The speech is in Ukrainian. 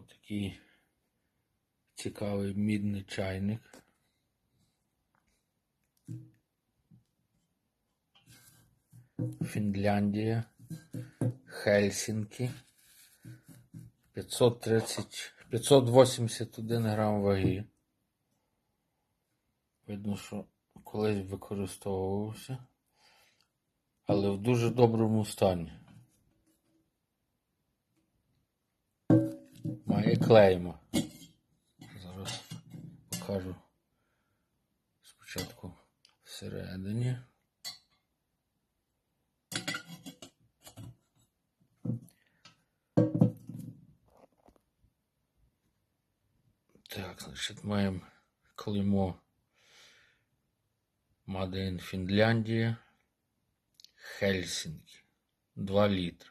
Отакий цікавий мідний чайник. Фінляндія, Хельсінкі. 530, 581 грам ваги. Видно, що колись використовувався, але в дуже доброму стані. Має клейма. Зараз покажу спочатку всередині. Так, значить, маємо клеймо in Фінляндія. Хельсінкі. 2 літри.